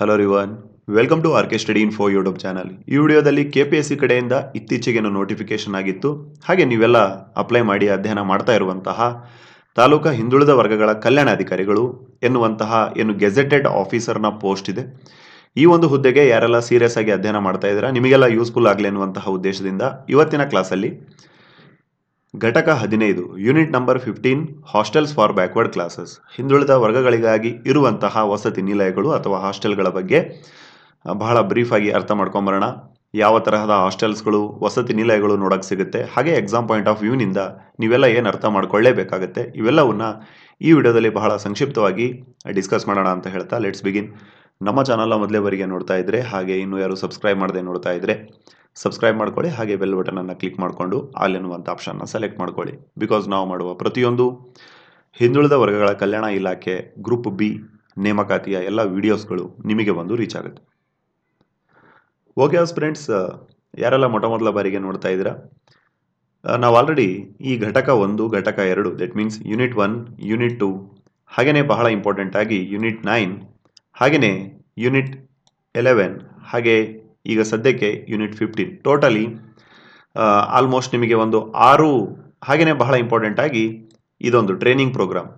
Hello ರಿವನ್ welcome to R K study info YouTube channel ಈ ವಿಡಿಯೋದಲ್ಲಿ K P S C ಕಡೆಯಿಂದ ಇತ್ತೀಚೆಗೇನು notification ಆಗಿತ್ತು. ಹಾಗೆ ನೀವೆಲ್ಲ ಅಪ್ಲೈ ಮಾಡಿ ಅಧ್ಯಯನ ಮಾಡ್ತಾ ಇರುವಂತಹ ತಾಲೂಕಾ ಹಿಂದುಳಿದ ವರ್ಗಗಳ ಕಲ್ಯಾಣಾಧಿಕಾರಿಗಳು ಎನ್ನುವಂತಹ ಏನು ಗೆಜೆಟೆಡ್ ಆಫೀಸರ್ನ ಪೋಸ್ಟ್ ಇದೆ. ಈ ಒಂದು ಹುದ್ದೆಗೆ ಯಾರೆಲ್ಲ ಸೀರಿಯಸ್ ಆಗಿ ಅಧ್ಯಯನ ಮಾಡ್ತಾ ಇದ್ದೀರಾ, ನಿಮಗೆಲ್ಲ ಯೂಸ್ಫುಲ್ ಆಗಲಿ ಅನ್ನುವಂತಹ ಉದ್ದೇಶದಿಂದ ಇವತ್ತಿನ ಕ್ಲಾಸಲ್ಲಿ ಘಟಕ ಹದಿನೈದು, unit number fifteen, hostels for backward classes. ಹಿಂದುಳಿದ ವರ್ಗಗಳಿಗಾಗಿ ಇರುವಂತಹ ವಸತಿ ನಿಲಯಗಳು ಅಥವಾ ಹಾಸ್ಟೆಲ್ಗಳ ಬಗ್ಗೆ ಬಹಳ ಬ್ರೀಫ್ ಆಗಿ ಅರ್ಥ ಮಾಡ್ಕೊಂಬರೋಣ. ಯಾವ ತರಹದ ಹಾಸ್ಟೆಲ್ಸ್ಗಳು, ವಸತಿ ನಿಲಯಗಳು ನೋಡಕ್ಕೆ ಸಿಗುತ್ತೆ. ಹಾಗೆ ಎಕ್ಸಾಮ್ ಪಾಯಿಂಟ್ ಆಫ್ ವ್ಯೂನಿಂದ ನೀವೆಲ್ಲ ಏನು ಅರ್ಥ ಮಾಡ್ಕೊಳ್ಳೇಬೇಕಾಗುತ್ತೆ, ಇವೆಲ್ಲವನ್ನ ಈ ವಿಡಿಯೋದಲ್ಲಿ ಬಹಳ ಸಂಕ್ಷಿಪ್ತವಾಗಿ ಡಿಸ್ಕಸ್ ಮಾಡೋಣ ಅಂತ ಹೇಳ್ತಾ ಲೆಟ್ಸ್ ಬಿಗಿನ್ ನಮ್ಮ ಚಾನಲ್ನ ಮೊದಲೇವರೆಗೆ ನೋಡ್ತಾ ಇದ್ರೆ, ಹಾಗೆ ಇನ್ನೂ ಯಾರು ಸಬ್ಸ್ಕ್ರೈಬ್ ಮಾಡದೆ ನೋಡ್ತಾ ಇದ್ರೆ ಸಬ್ಸ್ಕ್ರೈಬ್ ಮಾಡ್ಕೊಳ್ಳಿ, ಹಾಗೆ ಬೆಲ್ ಬಟನನ್ನು ಕ್ಲಿಕ್ ಮಾಡಿಕೊಂಡು ಆಲ್ ಎನ್ನುವಂಥ ಆಪ್ಷನ್ನ ಸೆಲೆಕ್ಟ್ ಮಾಡ್ಕೊಳ್ಳಿ. ಬಿಕಾಸ್ ನಾವು ಮಾಡುವ ಪ್ರತಿಯೊಂದು ಹಿಂದುಳಿದ ವರ್ಗಗಳ ಕಲ್ಯಾಣ ಇಲಾಖೆ ಗ್ರೂಪ್ ಬಿ ನೇಮಕಾತಿಯ ಎಲ್ಲ ವಿಡಿಯೋಸ್ಗಳು ನಿಮಗೆ ಬಂದು ರೀಚ್ ಆಗುತ್ತೆ. ಓಕೆ ಹೌಸ್ ಫ್ರೆಂಡ್ಸ್ ಯಾರೆಲ್ಲ ಮೊಟ್ಟ ಮೊದಲ ಬಾರಿಗೆ ನೋಡ್ತಾ ಇದ್ದೀರಾ? ನಾವು ಆಲ್ರೆಡಿ ಈ ಘಟಕ ಒಂದು, ಘಟಕ ಎರಡು that means unit one unit two ಹಾಗೆಯೇ ಬಹಳ ಇಂಪಾರ್ಟೆಂಟ್ ಆಗಿ ಯೂನಿಟ್ ನೈನ್ ಹಾಗೆಯೇ ಯೂನಿಟ್ ಎಲೆವೆನ್ ಹಾಗೆ ಈಗ ಸದ್ಯಕ್ಕೆ ಯೂನಿಟ್ ಫಿಫ್ಟೀನ್ ಟೋಟಲಿ ಆಲ್ಮೋಸ್ಟ್ ನಿಮಗೆ ಒಂದು ಆರು ಹಾಗೆಯೇ ಬಹಳ ಇಂಪಾರ್ಟೆಂಟ್ ಆಗಿ ಇದೊಂದು ಟ್ರೈನಿಂಗ್ ಪ್ರೋಗ್ರಾಮ್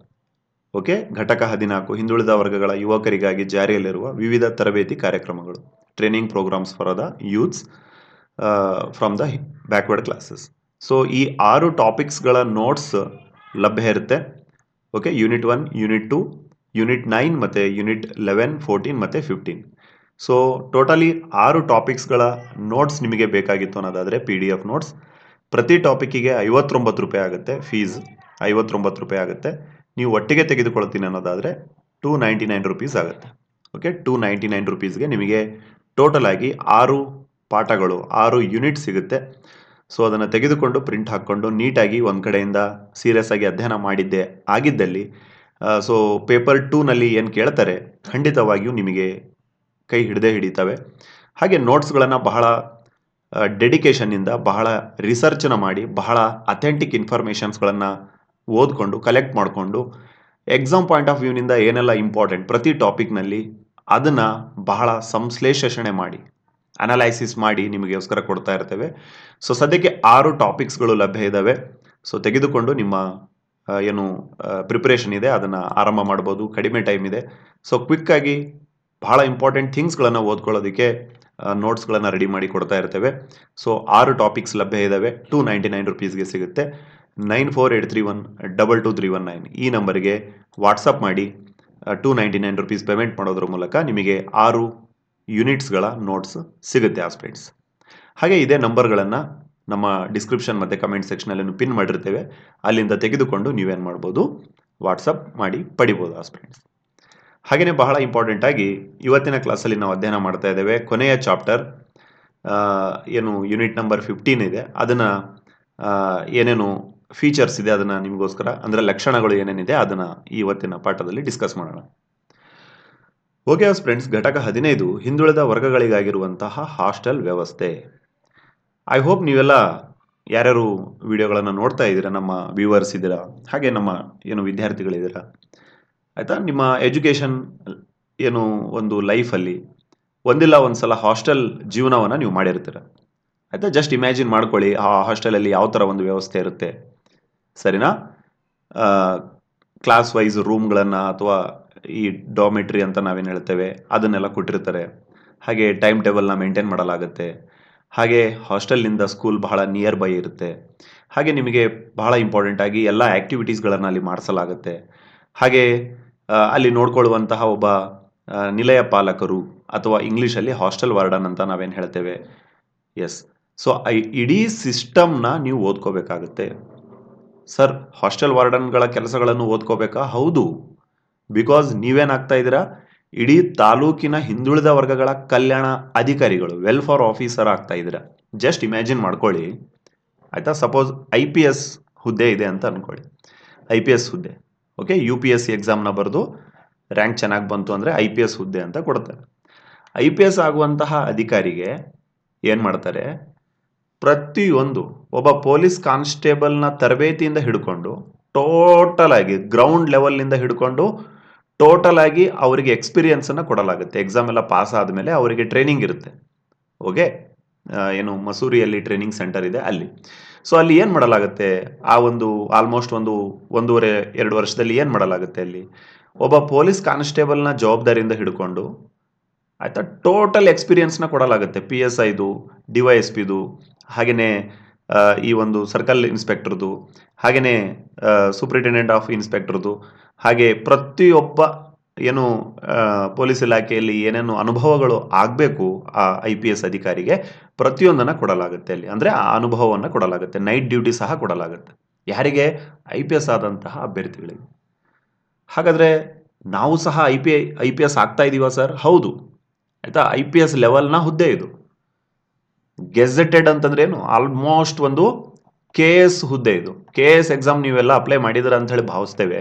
ಓಕೆ ಘಟಕ ಹದಿನಾಲ್ಕು, ಹಿಂದುಳಿದ ವರ್ಗಗಳ ಯುವಕರಿಗಾಗಿ ಜಾರಿಯಲ್ಲಿರುವ ವಿವಿಧ ತರಬೇತಿ ಕಾರ್ಯಕ್ರಮಗಳು. Training programmes for the youths from the backward classes so ಈ ಆರು ಟಾಪಿಕ್ಸ್ಗಳ ನೋಟ್ಸ್ ಲಭ್ಯ ಇರುತ್ತೆ. Okay unit one unit two unit nine ಮತ್ತು ಯೂನಿಟ್ ಲೆವೆನ್ ಫೋರ್ಟೀನ್ ಮತ್ತು ಫಿಫ್ಟೀನ್ ಸೊ ಟೋಟಲಿ ಆರು ಟಾಪಿಕ್ಸ್ಗಳ ನೋಟ್ಸ್ ನಿಮಗೆ ಬೇಕಾಗಿತ್ತು ಅನ್ನೋದಾದರೆ ಪಿ ಡಿ ಎಫ್ ನೋಟ್ಸ್ ಪ್ರತಿ ಟಾಪಿಕ್ಕಿಗೆ ಐವತ್ತೊಂಬತ್ತು ರೂಪಾಯಿ ಆಗುತ್ತೆ ಫೀಸ್ ಐವತ್ತೊಂಬತ್ತು ರೂಪಾಯಿ ಆಗುತ್ತೆ. ನೀವು ಒಟ್ಟಿಗೆ ತೆಗೆದುಕೊಳ್ತೀನಿ ಅನ್ನೋದಾದರೆ ಟೂ ನೈಂಟಿ ನೈನ್ ರುಪೀಸ್ ಆಗುತ್ತೆ. ಓಕೆ ಟೂ ನೈಂಟಿ ನೈನ್ ರುಪೀಸ್ಗೆ ನಿಮಗೆ ಟೋಟಲ್ ಆಗಿ ಆರು ಪಾಠಗಳು, ಆರು ಯೂನಿಟ್ ಸಿಗುತ್ತೆ. ಸೊ ಅದನ್ನು ತೆಗೆದುಕೊಂಡು ಪ್ರಿಂಟ್ ಹಾಕ್ಕೊಂಡು, ನೀಟಾಗಿ ಒಂದು ಕಡೆಯಿಂದ ಸೀರಿಯಸ್ ಆಗಿ ಅಧ್ಯಯನ ಮಾಡಿದ್ದೆ, ಆಗಿದ್ದಲ್ಲಿ ಸೊ ಪೇಪರ್ ಟೂನಲ್ಲಿ ಏನು ಕೇಳ್ತಾರೆ? ಖಂಡಿತವಾಗಿಯೂ ನಿಮಗೆ ಕೈ ಹಿಡದೆ ಹಿಡಿತವೆ. ಹಾಗೆ ನೋಟ್ಸ್ಗಳನ್ನು ಬಹಳ ಡೆಡಿಕೇಶನ್ನಿಂದ ಬಹಳ ರಿಸರ್ಚನ್ನ ಮಾಡಿ, ಬಹಳ ಅಥೆಂಟಿಕ್ ಇನ್ಫಾರ್ಮೇಷನ್ಸ್ಗಳನ್ನು ಓದ್ಕೊಂಡು ಕಲೆಕ್ಟ್ ಮಾಡಿಕೊಂಡು ಎಕ್ಸಾಮ್ ಪಾಯಿಂಟ್ ಆಫ್ ವ್ಯೂನಿಂದ ಏನೆಲ್ಲ ಇಂಪಾರ್ಟೆಂಟ್ ಪ್ರತಿ ಟಾಪಿಕ್ನಲ್ಲಿ ಅದನ್ನು ಬಹಳ ಸಂಶ್ಲೇಷಣೆ ಮಾಡಿ ಅನಲೈಸಿಸ್ ಮಾಡಿ ನಿಮಗೋಸ್ಕರ ಕೊಡ್ತಾ ಇರ್ತೇವೆ. ಸೊ ಸದ್ಯಕ್ಕೆ ಆರು ಟಾಪಿಕ್ಸ್ಗಳು ಲಭ್ಯ ಇದ್ದಾವೆ ಸೊ ತೆಗೆದುಕೊಂಡು ನಿಮ್ಮ ಏನು ಪ್ರಿಪ್ರೇಷನ್ ಇದೆ, ಅದನ್ನು ಆರಂಭ ಮಾಡ್ಬೋದು, ಕಡಿಮೆ ಟೈಮ್ ಇದೆ. ಸೊ ಕ್ವಿಕ್ಕಾಗಿ ಬಹಳ ಇಂಪಾರ್ಟೆಂಟ್ ಥಿಂಗ್ಸ್ಗಳನ್ನು ಓದ್ಕೊಳ್ಳೋದಕ್ಕೆ ನೋಟ್ಸ್ಗಳನ್ನು ರೆಡಿ ಮಾಡಿ ಕೊಡ್ತಾ ಇರ್ತೇವೆ. ಸೊ ಆರು ಟಾಪಿಕ್ಸ್ ಲಭ್ಯ ಇದ್ದಾವೆ ಟೂ ನೈಂಟಿ ನೈನ್ ರುಪೀಸ್ಗೆ ಸಿಗುತ್ತೆ. Nine four eight three one double two three one nine ಈ ನಂಬರ್ಗೆ ವಾಟ್ಸಪ್ ಮಾಡಿ two ninety nine rupees payment ಮಾಡೋದ್ರ ಮೂಲಕ ನಿಮಗೆ ಆರು ಯೂನಿಟ್ಸ್ಗಳ ನೋಟ್ಸ್ ಸಿಗುತ್ತೆ ಆ ಫ್ರೆಂಡ್ಸ್ ಹಾಗೆ ಇದೇ ನಂಬರ್ಗಳನ್ನು ನಮ್ಮ ಡಿಸ್ಕ್ರಿಪ್ಷನ್ ಮತ್ತು ಕಮೆಂಟ್ ಸೆಕ್ಷನಲ್ಲಿ ಪಿನ್ ಮಾಡಿರ್ತೇವೆ. ಅಲ್ಲಿಂದ ತೆಗೆದುಕೊಂಡು ನೀವೇನು ಮಾಡ್ಬೋದು? ವಾಟ್ಸಪ್ ಮಾಡಿ ಪಡಿಬೋದು ಆ ಫ್ರೆಂಡ್ಸ್ ಹಾಗೆಯೇ ಬಹಳ ಇಂಪಾರ್ಟೆಂಟ್ ಆಗಿ ಇವತ್ತಿನ ಕ್ಲಾಸಲ್ಲಿ ನಾವು ಅಧ್ಯಯನ ಮಾಡ್ತಾ ಇದ್ದೇವೆ. ಕೊನೆಯ ಚಾಪ್ಟರ್ ಏನು ಯೂನಿಟ್ ನಂಬರ್ ಫಿಫ್ಟೀನ್ ಇದೆ. ಅದನ್ನು ಏನೇನು ಫೀಚರ್ಸ್ ಇದೆ ಅದನ್ನು ನಿಮಗೋಸ್ಕರ, ಅಂದರೆ ಲಕ್ಷಣಗಳು ಏನೇನಿದೆ ಅದನ್ನು ಇವತ್ತಿನ ಪಾಠದಲ್ಲಿ ಡಿಸ್ಕಸ್ ಮಾಡೋಣ. ಓಕೆ ಫ್ರೆಂಡ್ಸ್ ಘಟಕ ಹದಿನೈದು, ಹಿಂದುಳಿದ ವರ್ಗಗಳಿಗಾಗಿರುವಂತಹ ಹಾಸ್ಟೆಲ್ ವ್ಯವಸ್ಥೆ. ಐ ಹೋಪ್ ನೀವೆಲ್ಲ ಯಾರ್ಯಾರು ವಿಡಿಯೋಗಳನ್ನು ನೋಡ್ತಾ ಇದ್ದೀರಾ, ನಮ್ಮ ವ್ಯೂವರ್ಸ್ ಇದ್ದೀರಾ, ಹಾಗೆ ನಮ್ಮ, ಏನು ವಿದ್ಯಾರ್ಥಿಗಳಿದ್ದೀರಾ ಆಯಿತಾ? ನಿಮ್ಮ ಎಜುಕೇಷನ್ ಏನು ಒಂದು ಲೈಫಲ್ಲಿ ಒಂದಿಲ್ಲ ಒಂದು ಸಲ ಹಾಸ್ಟೆಲ್ ಜೀವನವನ್ನು ನೀವು ಮಾಡಿರ್ತೀರ. ಆಯಿತಾ? ಜಸ್ಟ್ ಇಮ್ಯಾಜಿನ್ ಮಾಡ್ಕೊಳ್ಳಿ, ಆ ಹಾಸ್ಟೆಲಲ್ಲಿ ಯಾವ ಥರ ಒಂದು ವ್ಯವಸ್ಥೆ ಇರುತ್ತೆ. ಸರಿನಾ? ಕ್ಲಾಸ್ ವೈಸ್ ರೂಮ್ಗಳನ್ನು ಅಥವಾ ಈ ಡಾಮೆಟ್ರಿ ಅಂತ ನಾವೇನು ಹೇಳ್ತೇವೆ, ಅದನ್ನೆಲ್ಲ ಕೊಟ್ಟಿರ್ತಾರೆ. ಹಾಗೆ ಟೈಮ್ ಟೇಬಲ್ನ ಮೇಂಟೈನ್ ಮಾಡಲಾಗುತ್ತೆ. ಹಾಗೆ ಹಾಸ್ಟೆಲ್ನಿಂದ ಸ್ಕೂಲ್ ಬಹಳ ನಿಯರ್ ಬೈ ಇರುತ್ತೆ. ಹಾಗೆ ನಿಮಗೆ ಬಹಳ ಇಂಪಾರ್ಟೆಂಟ್ ಆಗಿ ಎಲ್ಲ ಆ್ಯಕ್ಟಿವಿಟೀಸ್ಗಳನ್ನು ಅಲ್ಲಿ ಮಾಡಿಸಲಾಗುತ್ತೆ. ಹಾಗೆ ಅಲ್ಲಿ ನೋಡ್ಕೊಳ್ಳುವಂತಹ ಒಬ್ಬ ನಿಲಯ ಪಾಲಕರು ಅಥವಾ ಇಂಗ್ಲೀಷಲ್ಲಿ ಹಾಸ್ಟೆಲ್ ವಾರ್ಡನ್ ಅಂತ ನಾವೇನು ಹೇಳ್ತೇವೆ? ಎಸ್ ಸೊ ಇಡೀ ಸಿಸ್ಟಮ್ನ ನೀವು ಓದ್ಕೋಬೇಕಾಗುತ್ತೆ. ಸರ್, ಹಾಸ್ಟೆಲ್ ವಾರ್ಡನ್ಗಳ ಕೆಲಸಗಳನ್ನು ಓದ್ಕೋಬೇಕಾ? ಹೌದು. ಬಿಕಾಸ್ ನೀವೇನಾಗ್ತಾ ಇದ್ದೀರಾ? ಇಡೀ ತಾಲೂಕಿನ ಹಿಂದುಳಿದ ವರ್ಗಗಳ ಕಲ್ಯಾಣ ಅಧಿಕಾರಿಗಳು ವೆಲ್ಫೇರ್ ಆಫೀಸರ್ ಆಗ್ತಾ ಇದ್ದೀರಾ? ಜಸ್ಟ್ ಇಮ್ಯಾಜಿನ್ ಮಾಡ್ಕೊಳ್ಳಿ. ಆಯಿತಾ? ಸಪೋಸ್ ಐ ಪಿ ಎಸ್ ಹುದ್ದೆ ಇದೆ ಅಂತ ಅಂದ್ಕೊಳ್ಳಿ ಐ ಪಿ ಎಸ್ ಹುದ್ದೆ. Okay U P S C ಎಕ್ಸಾಮ್ನ ಬರೆದು ರ್ಯಾಂಕ್ ಚೆನ್ನಾಗಿ ಬಂತು ಅಂದರೆ ಐ ಪಿ ಎಸ್ ಹುದ್ದೆ ಅಂತ ಕೊಡ್ತಾರೆ. ಐ ಪಿ ಎಸ್ ಆಗುವಂತಹ ಅಧಿಕಾರಿಗೆ ಏನು ಮಾಡ್ತಾರೆ? ಪ್ರತಿಯೊಂದು ಒಬ್ಬ ಪೊಲೀಸ್ ಕಾನ್ಸ್ಟೇಬಲ್ನ ತರಬೇತಿಯಿಂದ ಹಿಡ್ಕೊಂಡು ಟೋಟಲ್ ಆಗಿ ಗ್ರೌಂಡ್ ಲೆವೆಲ್ನಿಂದ ಹಿಡ್ಕೊಂಡು ಟೋಟಲ್ ಆಗಿ ಅವರಿಗೆ ಎಕ್ಸ್ಪೀರಿಯನ್ಸನ್ನು ಕೊಡಲಾಗುತ್ತೆ. ಎಕ್ಸಾಮ್ ಎಲ್ಲ ಪಾಸ್ ಆದಮೇಲೆ ಅವರಿಗೆ ಟ್ರೈನಿಂಗ್ ಇರುತ್ತೆ. ಓಕೆ ಏನು ಮಸೂರಿಯಲ್ಲಿ ಟ್ರೈನಿಂಗ್ ಸೆಂಟರ್ ಇದೆ ಅಲ್ಲಿ. ಸೊ ಅಲ್ಲಿ ಏನು ಮಾಡಲಾಗುತ್ತೆ? ಆ ಒಂದು ಆಲ್ಮೋಸ್ಟ್ ಒಂದು ಒಂದೂವರೆ, ಎರಡು ವರ್ಷದಲ್ಲಿ ಏನು ಮಾಡಲಾಗುತ್ತೆ ಅಲ್ಲಿ? ಒಬ್ಬ ಪೊಲೀಸ್ ಕಾನ್ಸ್ಟೇಬಲ್ನ ಜವಾಬ್ದಾರಿಯಿಂದ ಹಿಡ್ಕೊಂಡು, ಆಯಿತಾ ಟೋಟಲ್ ಎಕ್ಸ್ಪೀರಿಯನ್ಸ್ನ ಕೊಡಲಾಗುತ್ತೆ. ಪಿ ಎಸ್ ಐದು ಡಿ ವೈ ಎಸ್ ಪಿದು ಹಾಗೆಯೇ ಈ ಒಂದು ಸರ್ಕಲ್ ಇನ್ಸ್ಪೆಕ್ಟರ್ದು ಹಾಗೆಯೇ ಸೂಪ್ರಿಂಟೆಂಡೆಂಟ್ ಆಫ್ ಇನ್ಸ್ಪೆಕ್ಟರ್ದು ಹಾಗೆ ಪ್ರತಿಯೊಬ್ಬ, ಏನು ಪೊಲೀಸ್ ಇಲಾಖೆಯಲ್ಲಿ ಏನೇನು ಅನುಭವಗಳು ಆಗಬೇಕು ಆ ಐ ಪಿ ಎಸ್ ಅಧಿಕಾರಿಗೆ ಪ್ರತಿಯೊಂದನ್ನು ಕೊಡಲಾಗುತ್ತೆ ಅಲ್ಲಿ. ಅಂದರೆ ಆ ಅನುಭವವನ್ನು ಕೊಡಲಾಗುತ್ತೆ. ನೈಟ್ ಡ್ಯೂಟಿ ಸಹ ಕೊಡಲಾಗುತ್ತೆ. ಯಾರಿಗೆ? ಐ ಪಿ ಎಸ್ ಆದಂತಹ ಅಭ್ಯರ್ಥಿಗಳಿಗೆ. ಹಾಗಾದರೆ ನಾವು ಸಹ I P I P S ಆಗ್ತಾ ಇದ್ದೀವಾ ಸರ್? ಹೌದು. ಆಯಿತಾ? ಐ ಪಿ ಎಸ್ ಲೆವೆಲ್ನ ಹುದ್ದೆ ಇದು. ಗೆಜೆಟೆಡ್ ಅಂತಂದ್ರೆ ಏನು? ಆಲ್ಮೋಸ್ಟ್ ಒಂದು ಕೆ ಎಸ್ ಹುದ್ದೆ ಇದು. ಕೆ ಎಸ್ ಎಕ್ಸಾಮ್ ನೀವೆಲ್ಲ ಅಪ್ಲೈ ಮಾಡಿದ್ರ ಅಂತ ಹೇಳಿ ಭಾವಿಸ್ತೇವೆ.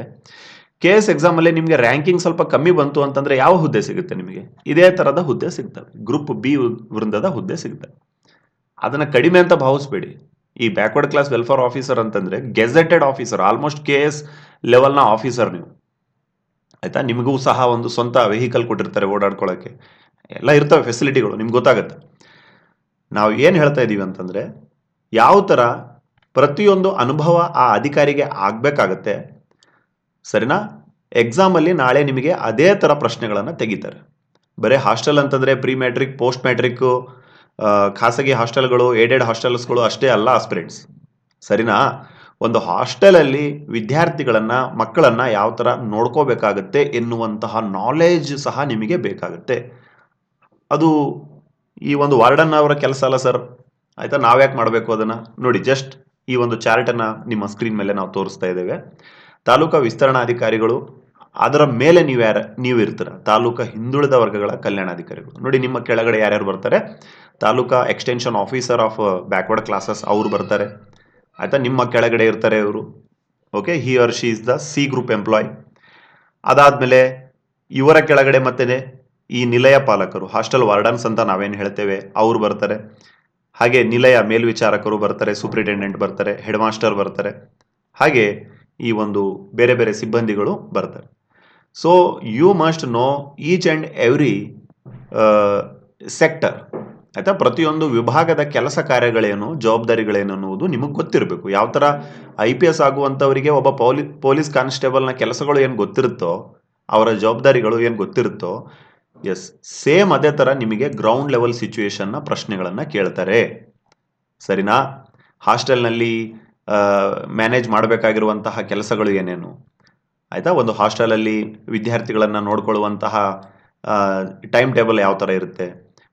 ಕೆ ಎಸ್ ಎಕ್ಸಾಮಲ್ಲಿ ನಿಮಗೆ ರ್ಯಾಂಕಿಂಗ್ ಸ್ವಲ್ಪ ಕಮ್ಮಿ ಬಂತು ಅಂತಂದ್ರೆ ಯಾವ ಹುದ್ದೆ ಸಿಗುತ್ತೆ ನಿಮಗೆ? ಇದೇ ಥರದ ಹುದ್ದೆ ಸಿಗ್ತವೆ. ಗ್ರೂಪ್ ಬಿ ವೃಂದದ ಹುದ್ದೆ ಸಿಗ್ತವೆ. ಅದನ್ನು ಕಡಿಮೆ ಅಂತ ಭಾವಿಸ್ಬೇಡಿ. ಈ ಬ್ಯಾಕ್ವರ್ಡ್ ಕ್ಲಾಸ್ ವೆಲ್ಫೇರ್ ಆಫೀಸರ್ ಅಂತಂದ್ರೆ gazetted officer almost K S ಲೆವೆಲ್ನ officer ನೀವು. ಆಯಿತಾ? ನಿಮಗೂ ಸಹ ಒಂದು ಸ್ವಂತ ವೆಹಿಕಲ್ ಕೊಟ್ಟಿರ್ತಾರೆ ಓಡಾಡ್ಕೊಳ್ಳೋಕ್ಕೆ ಎಲ್ಲ ಇರ್ತವೆ ಫೆಸಿಲಿಟಿಗಳು ನಿಮ್ಗೆ ಗೊತ್ತಾಗುತ್ತೆ. ನಾವು ಏನು ಹೇಳ್ತಾ ಇದ್ದೀವಿ ಅಂತಂದರೆ, ಯಾವ ಥರ ಪ್ರತಿಯೊಂದು ಅನುಭವ ಆ ಅಧಿಕಾರಿಗೆ ಆಗಬೇಕಾಗತ್ತೆ, ಸರಿನಾ? ಎಕ್ಸಾಮಲ್ಲಿ ನಾಳೆ ನಿಮಗೆ ಅದೇ ಥರ ಪ್ರಶ್ನೆಗಳನ್ನು ತೆಗಿತಾರೆ. ಬರೀ ಹಾಸ್ಟೆಲ್ ಅಂತಂದರೆ ಪ್ರೀ ಮ್ಯಾಟ್ರಿಕ್ ಪೋಸ್ಟ್ ಮ್ಯಾಟ್ರಿಕ್ಕು ಖಾಸಗಿ ಹಾಸ್ಟೆಲ್ಗಳು, ಏಡೆಡ್ ಹಾಸ್ಟೆಲ್ಸ್ಗಳು ಅಷ್ಟೇ ಅಲ್ಲ ಆಸ್ಪಿರೆಂಟ್ಸ್ ಸರಿನಾ? ಒಂದು ಹಾಸ್ಟೆಲಲ್ಲಿ ವಿದ್ಯಾರ್ಥಿಗಳನ್ನು, ಮಕ್ಕಳನ್ನು ಯಾವ ಥರ ನೋಡ್ಕೋಬೇಕಾಗತ್ತೆ ಎನ್ನುವಂತಹ ನಾಲೆಜ್ ಸಹ ನಿಮಗೆ ಬೇಕಾಗುತ್ತೆ. ಅದು ಈ ಒಂದು ವಾರ್ಡನ್ ಅವರ ಕೆಲಸ ಅಲ್ಲ ಸರ್. ಆಯಿತಾ? ನಾವ್ಯಾಕೆ ಮಾಡಬೇಕು ಅದನ್ನು? ನೋಡಿ ಜಸ್ಟ್ ಈ ಒಂದು ಚಾರ್ಟನ್ನು ನಿಮ್ಮ ಸ್ಕ್ರೀನ್ ಮೇಲೆ ನಾವು ತೋರಿಸ್ತಾ ಇದ್ದೇವೆ. ತಾಲೂಕಾ ವಿಸ್ತರಣಾಧಿಕಾರಿಗಳು ಅದರ ಮೇಲೆ ನೀವು ಯಾರ, ನೀವು ಇರ್ತೀರ. ತಾಲೂಕಾ ಹಿಂದುಳಿದ ವರ್ಗಗಳ ಕಲ್ಯಾಣಾಧಿಕಾರಿಗಳು. ನೋಡಿ, ನಿಮ್ಮ ಕೆಳಗಡೆ ಯಾರ್ಯಾರು ಬರ್ತಾರೆ? Taluka extension officer of backward classes ಅವರು ಬರ್ತಾರೆ. ಆಯ್ತಾ? ನಿಮ್ಮ ಕೆಳಗಡೆ ಇರ್ತಾರೆ ಇವರು. Okay he or she is the C group employee ಅದಾದಮೇಲೆ ಇವರ ಕೆಳಗಡೆ ಮತ್ತೆ ಈ ನಿಲಯ ಪಾಲಕರು ಹಾಸ್ಟೆಲ್ ವಾರ್ಡನ್ಸ್ ಅಂತ ನಾವೇನು ಹೇಳ್ತೇವೆ, ಅವರು ಬರ್ತಾರೆ. ಹಾಗೆ ನಿಲಯ ಮೇಲ್ವಿಚಾರಕರು ಬರ್ತಾರೆ ಸೂಪ್ರಿಟೆಂಡೆಂಟ್ ಬರ್ತಾರೆ ಹೆಡ್ ಮಾಸ್ಟರ್ ಬರ್ತಾರೆ. ಹಾಗೆ ಈ ಒಂದು ಬೇರೆ ಬೇರೆ ಸಿಬ್ಬಂದಿಗಳು ಬರ್ತಾರೆ. So must know each and every uh, sector. ಆಯ್ತಾ? ಪ್ರತಿಯೊಂದು ವಿಭಾಗದ ಕೆಲಸ ಕಾರ್ಯಗಳೇನು ಜವಾಬ್ದಾರಿಗಳೇನು ಅನ್ನುವುದು ನಿಮಗೆ ಗೊತ್ತಿರಬೇಕು. ಯಾವ ಥರ ಐ ಪಿ ಎಸ್ ಆಗುವಂಥವರಿಗೆ ಒಬ್ಬ ಪೊಲೀ ಪೊಲೀಸ್ ಕಾನ್ಸ್ಟೇಬಲ್ನ ಕೆಲಸಗಳು ಏನು ಗೊತ್ತಿರುತ್ತೋ ಅವರ ಜವಾಬ್ದಾರಿಗಳು ಏನು ಗೊತ್ತಿರುತ್ತೋ ಎಸ್ ಸೇಮ್ ಅದೇ ಥರ ನಿಮಗೆ ಗ್ರೌಂಡ್ ಲೆವೆಲ್ ಸಿಚುವೇಶನ್ನ ಪ್ರಶ್ನೆಗಳನ್ನು ಕೇಳ್ತಾರೆ. ಸರಿನಾ? ಹಾಸ್ಟೆಲ್ನಲ್ಲಿ ಮ್ಯಾನೇಜ್ ಮಾಡಬೇಕಾಗಿರುವಂತಹ ಕೆಲಸಗಳು ಏನೇನು? ಆಯಿತಾ? ಒಂದು ಹಾಸ್ಟೆಲಲ್ಲಿ ವಿದ್ಯಾರ್ಥಿಗಳನ್ನು ನೋಡ್ಕೊಳ್ಳುವಂತಹ ಟೈಮ್ ಟೇಬಲ್ ಯಾವ ಥರ ಇರುತ್ತೆ?